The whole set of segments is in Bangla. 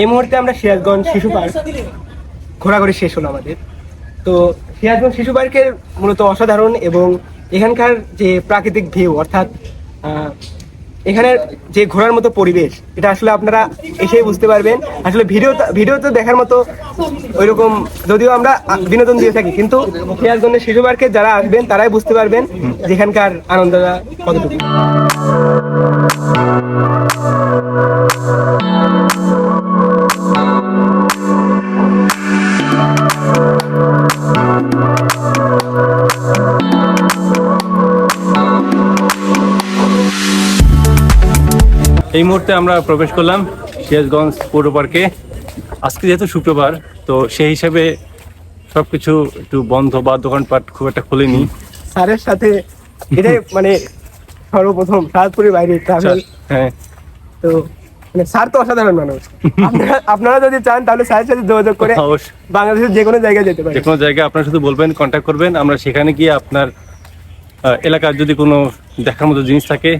এই মুহূর্তে আমরা সিরাজগঞ্জ শিশু পার্ক ঘোরাঘুরি শেষ হলো আমাদের। তো সিরাজগঞ্জ শিশু পার্কের মূলত অসাধারণ এবং এখানকার যে প্রাকৃতিক ভিউ, অর্থাৎ এখানের যে ঘোরার মতো পরিবেশ, এটা আসলে আপনারা এসেই বুঝতে পারবেন। আসলে ভিডিও ভিডিও তো দেখার মতো ওইরকম, যদিও আমরা বিনোদন দিয়ে থাকি, কিন্তু সিরাজগঞ্জের শিশু পার্কে যারা আসবেন, তারাই বুঝতে পারবেন যেখানকার আনন্দটা কতটুকু। এই মুহূর্তে আমরা প্রবেশ করলাম সিরাজগঞ্জ পৌর পার্কে। আজকে যেহেতু শুক্রবার তো সেই হিসাবে সবকিছু একটু বন্ধ বা দোকানপাট খুব একটা খোলেনি। স্যারের সাথে এটাই মানে সর্বপ্রথম সাহায্যপুরের বাইরে ট্রাভেল। হ্যাঁ। তো মানে স্যার তো অসাধারণ মানুষ। আপনারা আপনারা যদি চান তাহলে স্যারের সাথে যোগাযোগ করে বাংলাদেশের যে কোনো জায়গায় যেতে পারেন। যে কোনো জায়গায় আপনারা শুধু বলবেন কন্ট্যাক্ট করবেন। আমরা সেখানে গিয়ে আপনার এলাকার যদি কোনো দেখার মতো জিনিস থাকে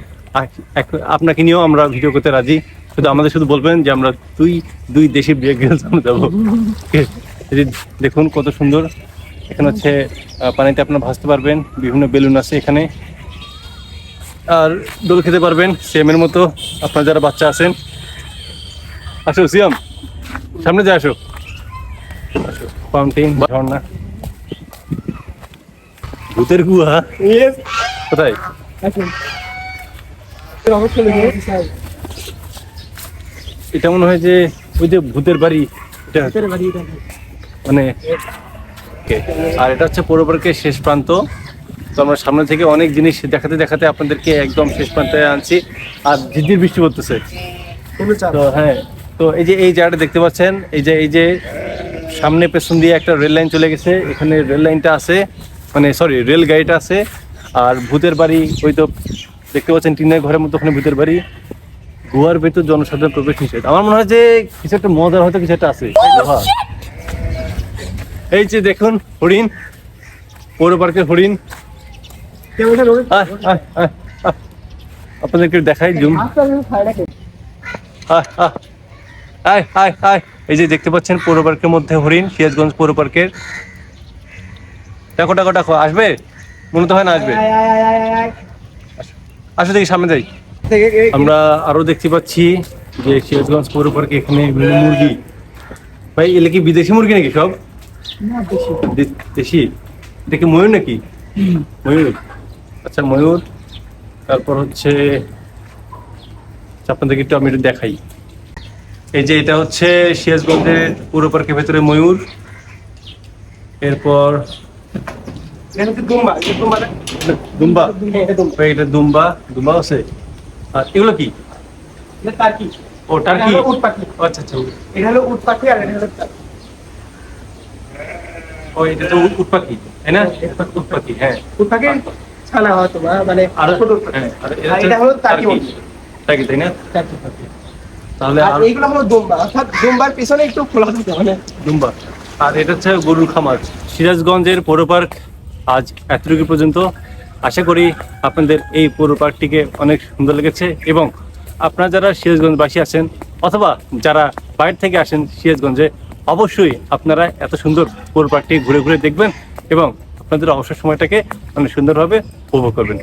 আপনাকে নিয়েও আমরা ভিডিও করতে রাজি। শুধু আমাদের শুধু বলবেন যে আমরা দুই দুই দেশে বিয়ে গেলে আমরা যাব। দেখুন কত সুন্দর। এখানে হচ্ছে পানিতে আপনারা ভাসতে পারবেন। বিভিন্ন বেলুন আছে এখানে। আর দোল খেতে পারবেন সেমের মতো। আপনার যারা বাচ্চা আছেন। আসো সিয়াম সামনে যা আসো। আসো ফাউন্টেন ঝর্ণা। ভূতের গুহা। কোথায় আসুন। অবশ্যই লিখে স্যার, এটা মনে হয় যে ওই যে ভূতের বাড়ি এটা। মানে আর এটা হচ্ছে পৌর পার্কের শেষ প্রান্ত। তো আমরা সামনে থেকে অনেক জিনিস দেখাতে দেখাতে আপনাদেরকে একদম শেষ প্রান্তে আনছি। আর ঝিরঝির বৃষ্টি পড়তেছে। তো হ্যাঁ তো এই যে এই জায়গাটা দেখতে পাচ্ছেন এই যে এই যে সামনে পেছন দিয়ে একটা রেল লাইন চলে গেছে। এখানে রেল লাইনটা আছে মানে সরি রেল গাড়িটা আছে। আর ভূতের বাড়ি ওই তো দেখতে পাচ্ছেন টিনের ঘরের মতো ওখানে ভূতের বাড়ি। গোয়ার ভেতর জনসাধারণ প্রবেশ নিষেধ। আমার মনে হয় যে কিছু একটা মজার হয়তো কিছু একটা আছে। এই যে দেখুন হরিণ। পৌর পার্কের হরিণ। আপনাদেরকে দেখাই জুম। এই যে দেখতে পাচ্ছেন পৌর পার্কের মধ্যে হরিণ সিরাজগঞ্জ পৌর পার্কের। দেখো দেখো দেখো আসবে? মনে তো হয় না আসবে। আসো দেখি সামনে যাই। আমরা আরও দেখতে পাচ্ছি যে সিরাজগঞ্জ পৌর পার্কে এখানে মুরগি। ভাই এলে কি বিদেশি মুরগি নাকি সব? দেশি। এটা কি ময়ূর নাকি? ময়ূর। আচ্ছা ময়ূর। তারপর হচ্ছে আপনাদেরকে একটু আমি একটু দেখাই। এই যে এটা হচ্ছে সিরাজগঞ্জের পৌর পার্কের ভেতরে ময়ূর। এরপর এটা হচ্ছে দুম্বা, এটা দুম্বা না? দুম্বা। এটা দুম্বা। দুম্বা দুম্বা আছে। আর এগুলো কি? এটা টার্কি। ও টার্কি। উট পাখি। আচ্ছা আচ্ছা এটা হলো উট পাখি আর এটা হলো ও এটা তো উট উট পাখি তাই না? উট পাখি হ্যাঁ। উট পাখির ছানা হয়তো বা মানে আর ছোট উট পাখি। হ্যাঁ আর আর এটা হলো টার্কি টার্কি তাই না? টার্কি পাখি। তাহলে আর আর এইগুলো হলো দুম্বা। অর্থাৎ দুম্বার পিছনে একটু খোলা থাকে মানে দুম্বা। আর এটা হচ্ছে গরুর খামার। সিরাজগঞ্জের পৌর পার্ক আজ এতটুকু পর্যন্ত। আশা করি আপনাদের এই পুরো পার্কটিকে অনেক সুন্দর লেগেছে এবং আপনারা যারা সিরাজগঞ্জবাসী আছেন অথবা যারা বাইরে থেকে আসেন সিরাজগঞ্জে, অবশ্যই আপনারা এত সুন্দর পুরো পার্কটি ঘুরে ঘুরে দেখবেন এবং আপনাদের অবসর সময়টাকে অনেক সুন্দরভাবে উপভোগ করবেন।